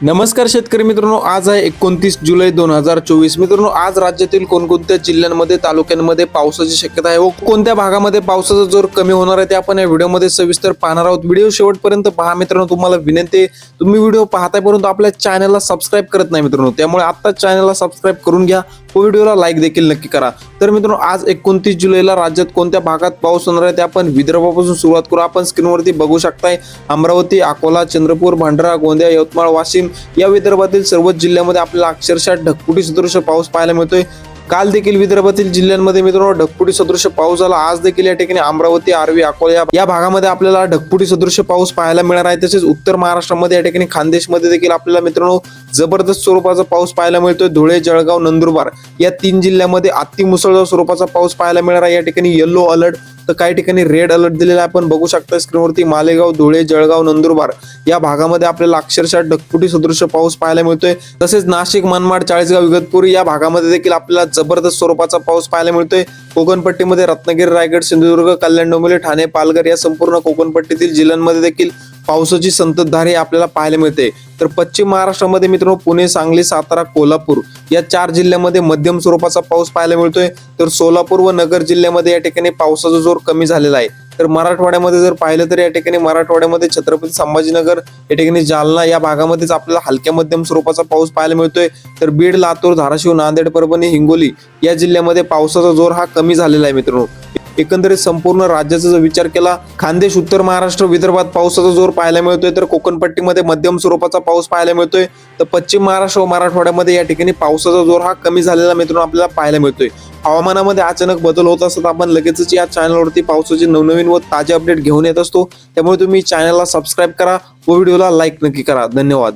नमस्कार शेतकरी मित्रांनो आज आहे एकोणतीस जुलै दोन हजार चोवीस. मित्रांनो आज राज्यातील कोणकोणत्या जिल्ह्यांमध्ये तालुक्यांमध्ये पावसाची शक्यता आहे व कोणत्या भागामध्ये पावसाचा जोर कमी होणार आहे ते आपण या व्हिडिओमध्ये सविस्तर पाहणार आहोत. व्हिडिओ शेवटपर्यंत पहा मित्रांनो तुम्हाला विनंती आहे तुम्ही व्हिडिओ पाहताय परंतु आपल्या चॅनलला सबस्क्राईब करत नाही मित्रांनो त्यामुळे आत्ताच चॅनलला सबस्क्राईब करून घ्या व व्हिडिओला लाईक देखील नक्की करा. तर मित्रांनो आज एकोणतीस जुलैला राज्यात कोणत्या भागात पाऊस होणार आहे ते आपण विदर्भापासून सुरुवात करू. आपण स्क्रीनवरती बघू शकताय अमरावती अकोला चंद्रपूर भंडारा गोंदिया यवतमाळ वाशिम या विदर्भातील सर्वच जिल्ह्यामध्ये आपल्याला अक्षरशः ढगफुटी सदृश पाऊस पाहायला मिळतोय. काल देखील विदर्भातील जिल्ह्यांमध्ये मित्रांनो ढकपुटी सदृश पाऊस झाला. आज देखील या ठिकाणी अमरावती आर्वी अकोला या- भागामध्ये आपल्याला ढकपुटी सदृश पाऊस पाहायला मिळणार आहे. तसेच उत्तर महाराष्ट्रामध्ये या ठिकाणी खानदेशमध्ये देखील आपल्याला मित्रांनो जबरदस्त स्वरूपाचा पाऊस पाहायला मिळतोय. धुळे जळगाव नंदुरबार या तीन जिल्ह्यामध्ये अति मुसळधार स्वरूपाचा पाऊस पाहायला मिळणार आहे. या ठिकाणी येल्लो अलर्ट तर काही ठिकाणी रेड अलर्ट दिलेला आहे. आपण बघू शकता स्क्रीनवरती मालेगाव धुळे जळगाव नंदुरबार या भागामध्ये आपल्याला अक्षरशः ढगफुटी सदृश पाऊस पाहायला मिळतोय. तसेच नाशिक मनमाड चाळीसगाव इगतपूर या भागामध्ये देखील आपल्याला जबरदस्त स्वरूपाचा पाऊस पाहायला मिळतोय. कोकणपट्टीमध्ये रत्नागिरी रायगड सिंधुदुर्ग कल्याण डोंबिवली ठाणे पालघर या संपूर्ण कोकणपट्टीतील जिल्ह्यांमध्ये देखील पावसाची संततधार ही आपल्याला पाहायला मिळते. तर पश्चिम महाराष्ट्रामध्ये मित्रांनो पुणे सांगली सातारा कोल्हापूर या चार जिल्ह्यामध्ये मध्यम स्वरूपाचा पाऊस पाहायला मिळतोय. तर सोलापूर व नगर जिल्ह्यामध्ये या ठिकाणी पावसाचा जोर कमी झालेला आहे. तर मराठवाड्यामध्ये जर पाहिलं तर या ठिकाणी मराठवाड्यामध्ये छत्रपती संभाजीनगर या ठिकाणी जालना या भागामध्येच आपल्याला हलक्या मध्यम स्वरूपाचा पाऊस पाहायला मिळतोय. तर बीड लातूर धाराशिव नांदेड परभणी हिंगोली या जिल्ह्यामध्ये पावसाचा जोर हा कमी झालेला आहे मित्रांनो. एकंदरीत संपूर्ण राज्याचा जर विचार केला खानदेश उत्तर महाराष्ट्र विदर्भात पावसाचा जोर पाहायला मिळतोय तर कोकणपट्टीमध्ये मध्यम स्वरूपाचा पाऊस पाहायला मिळतोय. तर पश्चिम महाराष्ट्र व मराठवाड्यामध्ये या ठिकाणी पावसाचा जोर हा कमी झालेला मित्रांनो आपल्याला पाहायला मिळतोय. हवामानामध्ये अचानक बदल होत असतात आपण लगेचच या चॅनलवरती पावसाचे नवनवीन व ताजे अपडेट घेऊन येत असतो. त्यामुळे तुम्ही चॅनलला सबस्क्राईब करा व व्हिडिओला लाईक नक्की करा. धन्यवाद.